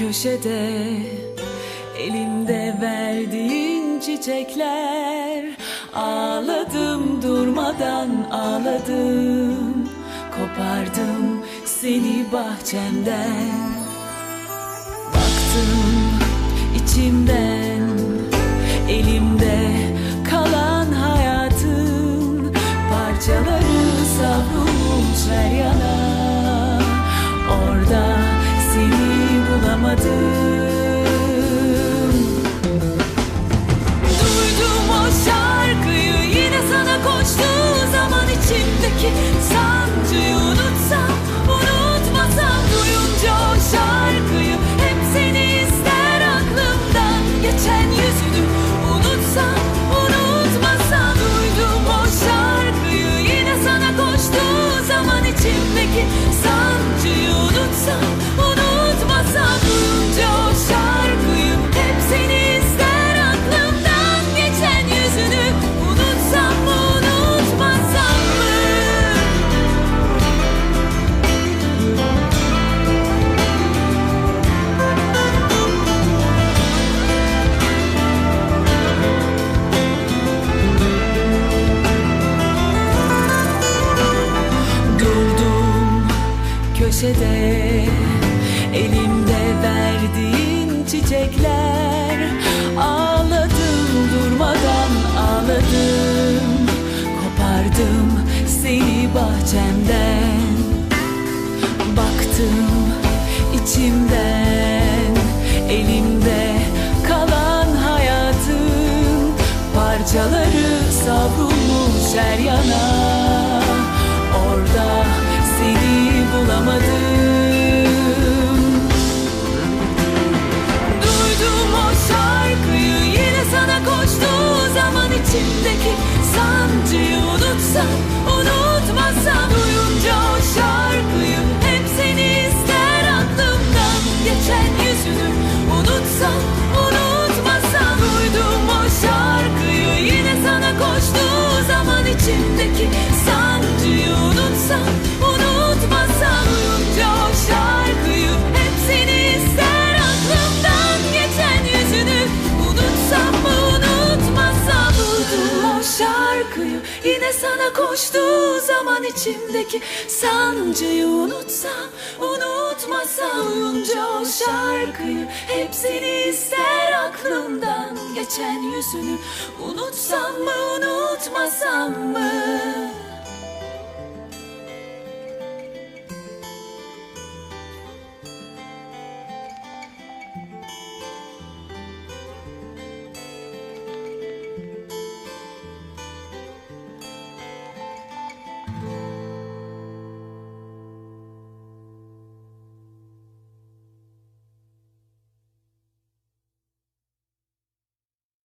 köşede Elimde verdiğin çiçekler. Ağladım durmadan ağladım. Kopardım seni bahçemden. Baktım içimden köşede Elimde verdiğin çiçekler Ağladım durmadan ağladım. Kopardım seni bahçemden. Baktım içimden Elimde kalan hayatın Parçaları savrulmuş her yana. Orada Duydum o şarkıyı yine sana koştuğu zaman içimdeki sancıyı. Unutsam unutmasam duyunca sana koştuğu zaman içimdeki sancıyı unutsam unutmasam duyunca o şarkıyı hep seni ister aklımdan geçen yüzünü unutsam mı unutmasam mı